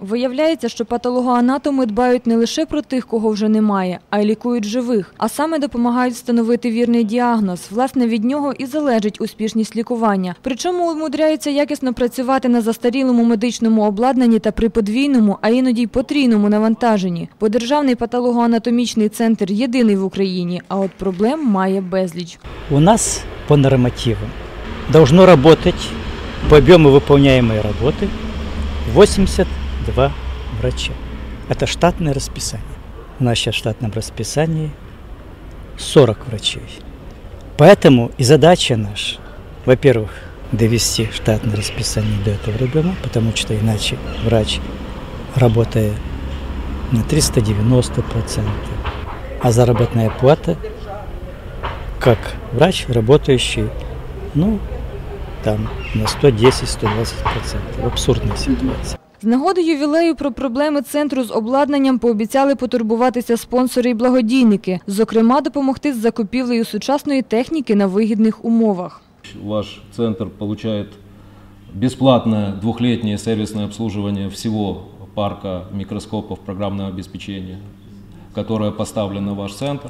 Виявляється, що патологоанатоми дбають не лише про тих, кого вже немає, а й лікують живих, а саме допомагають встановити вірний діагноз. Власне, від нього і залежить успішність лікування. Причому умудряються якісно працювати на застарілому медичному обладнанні та при подвійному, а іноді й потрійному навантаженні. Бо державний патологоанатомічний центр єдиний в Україні, а от проблем має безліч. У нас по нормативам должно работать по объему выполняемой работы 82 врача. Это штатное расписание. У нас сейчас в штатном расписании 40 врачей. Поэтому и задача наша, во-первых, довести штатное расписание до этого объема, потому что иначе врач, работая на 390%, а заработная плата как врач, работающий, ну, там, на 110-120%. Абсурдная ситуация. З нагоди ювілею про проблеми центру з обладнанням пообіцяли потурбуватися спонсори і благодійники, зокрема, допомогти з закупівлею сучасної техніки на вигідних умовах. Ваш центр получает бесплатное двухлетнее сервисное обслуживание всего парка микроскопов программного обеспечения, которое поставлено в ваш центр.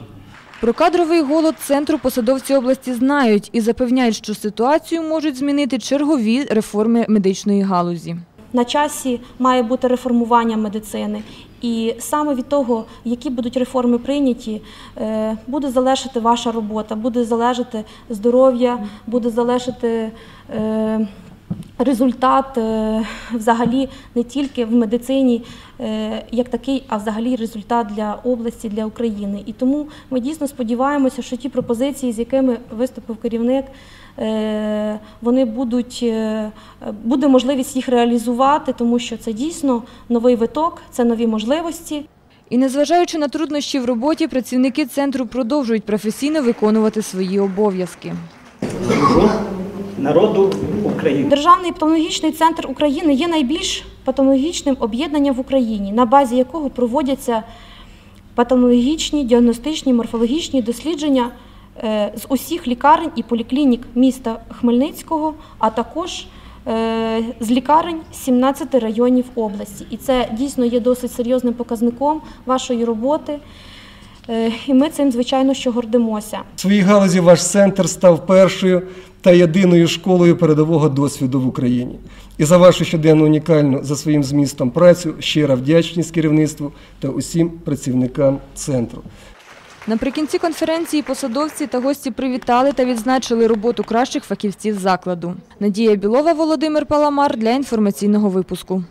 Про кадровий голод центру посадовці області знають і запевняють, що ситуацію можуть змінити чергові реформи медичної галузі. На часі має бути реформування медицини, і саме від того, які будуть реформи прийняті, е, буде залежати ваша робота, буде залежати здоров'я, буде залежати е, результат е, взагалі не тільки в медицині е, як такий, а взагалі результат для області, для України. І тому ми дійсно сподіваємося, що ті пропозиції, з якими виступив керівник, е, вони будуть буде можливість їх реалізувати, тому що це дійсно новий виток, це нові можливості. І незважаючи на труднощі в роботі, працівники центру продовжують професійно виконувати свої обов'язки. Народу України. Державний патологічний центр України є найбільш патологічним об'єднанням в Україні, на базі якого проводяться патологічні, діагностичні, морфологічні дослідження е, з усіх лікарень і поліклінік міста Хмельницького, а також е, з лікарень 17 районів області. І це дійсно є досить серйозним показником вашої роботи. Е, І ми цим, звичайно, що гордимося. В своїй галузі ваш центр став першою та єдиною школою передового досвіду в Україні. І за вашу щоденну унікальну за своїм змістом працю щира вдячність керівництву та усім працівникам центру. Наприкінці конференції посадовці та гості привітали та відзначили роботу кращих фахівців закладу. Надія Білова, Володимир Паламар для інформаційного випуску.